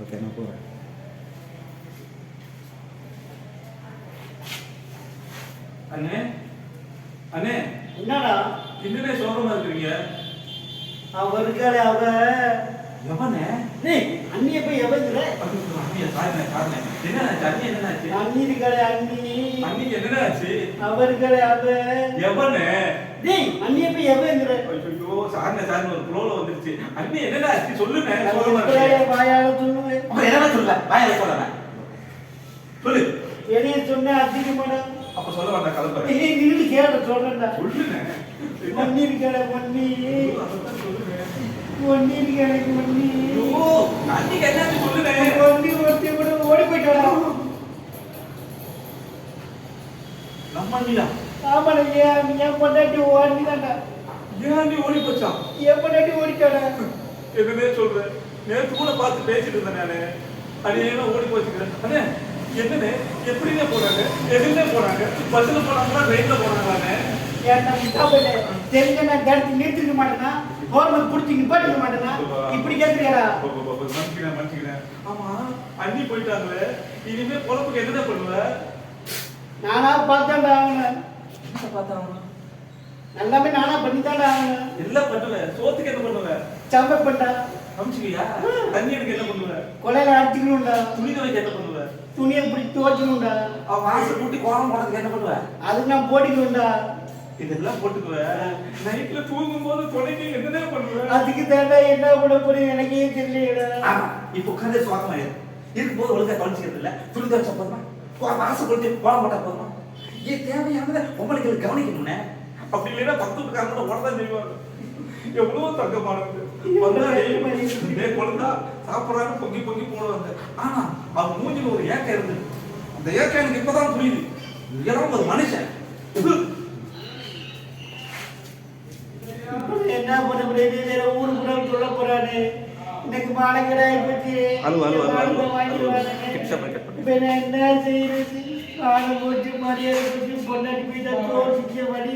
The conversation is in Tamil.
ஓகே நான் போகிறேன் அண்ணே? அண்ணே? என்னடா? என்னண்ணே சோகமா இருக்கிறீங்க? அவ இருக்காளே அவ எவனே? அண்ணிய போய் எவங்குற அண்ணியா சாரிண்ணே சாரிண்ணே என்னண்ணாச்சு அண்ணி என்னண்ணாச்சு அண்ணி இருக்காளே அண்ணி அண்ணிக்கு என்னண்ணாச்சு அவ இருக்காளே அவ எவனே? டேய் அண்ணிய போய் எவங்குற? ஐயோ சாரிண்ணே சாரிண்ணே ஒரு குளோல வந்துருச்சு. அண்ணி சொல்லுண்ணே சோகமா இப்படியே இருக்கீங்க வாயால அப்ப என்ன சொல்ல வாயில சொல்லல சொல்லு. வெளிய சொன்ன அதிகமான அப்ப சொல்ல வேண்டாம் கலப்பறேன் ஏய் நின்னு கேள சொல்றேன்டா. சொல்லுண்ணே. ஒன்னி இருக்காளே ஒன்னி ஒன்னி இருக்காளே ஒன்னி அண்ணிக்கு என்னாச்சு நம்ம அண்ணியா ஆமாடா ஏன் என் பொண்டாட்டி ஓடிதான்டா ஏன் அண்ணி ஓடி போச்சான் என் பொண்டாட்டி ஓடிட்டாடா என்னன்னே சொல்றேன் நேத்து கூட பார்த்து பேசிட்டு இருந்தேன் நானு. அடியேனா ஓடி போச்சுக்கிறேன் அண்ணே என்னண்ணே எப்படிண்ணே போனாங்க? எதுல போனாங்க? பஸ்ல போனாங்களா ட்ரெயின்ல போனாங்களாண்ணே? தெரிஞ்ச நான் தடுத்து நிறுத்திக்க மாட்டேனா? கவர்மெண்ட் பிடிச்சி நிப்பாட்டிக்க மாட்டேனா? இப்படி கேட்குறியாடா மன்னிக்கிறேன் மன்னிக்கிறேன் ஆமா அண்ணி போயிட்டாங்களே. இனிமே பொழப்புக்கு என்னதான் பண்ணுவ? நானா பார்த்தாண்டா ஆகணும். என்ன பார்த்தாங்க எல்லாமே நானா பண்ணித்தாண்டா ஆகணும். எல்லாம் பண்ணுவேன் சோத்துக்கு என்ன பண்ணுவேன் சம்பை பண்ணா சமைச்சுக்கியா தண்ணி எடுக்க என்ன பண்ணுவேன் கொலையில அடிச்சுக்கணும்டா. துணி துவைக்க என்ன பண்ணுவேன் துணியை பிடிச்சி துவைக்கணும்டா. அவன் வாசல் கூட்டி கோலம் போடுறதுக்கு என்ன பண்ணுவேன் அதுக்கு நான் போட்டிக்கணும்டா. இதெல்லாம் போட்டுக்குவேன் நைட்ல தூங்கும் போது துணைக்கு என்னதான் பண்ணுவேன் அதுக்கு தாண்டா என்ன பண்ண போறேன்? எனக்கே தெரியலடா ஆமா. இப்ப உட்காந்து சுவாசம் ஆயிரு இருக்கும்போது ஒழுங்கா கவனிச்சுக்கிறது இல்ல. துணி துவைச்சா போதுமா? வா- வாசல் கொடுத்து கோலம் போட்டா போதுமா? இது தேவையானதை பொம்பளைகள் கவனிக்கணும்னே. அப்படி இல்லைன்னா பத்து வீட்டுக்காரங்க உடனே செய்வாங்க. எவ்வளவு தங்கமானது கொழுந்தா சாப்பிடறாங்க பொங்கி பொங்கி போடுவாங்க. ஆனா அவன் மூஞ்சில ஒரு ஏக்கம் இருந்தது அந்த ஏக்கம் எனக்கு இப்பதான் புரியுது. இதெல்லாம் ஒரு மனுஷன். என்ன பண்ண முடியாது? வேற கூட சொல்ல போறாரு. எனக்கு மானங்கடா பத்தி அழுவு, என்ன செய்யறது ஆன போச்சு மரியாதை போச்சு போயிட்டா தோற்பிக்க வழி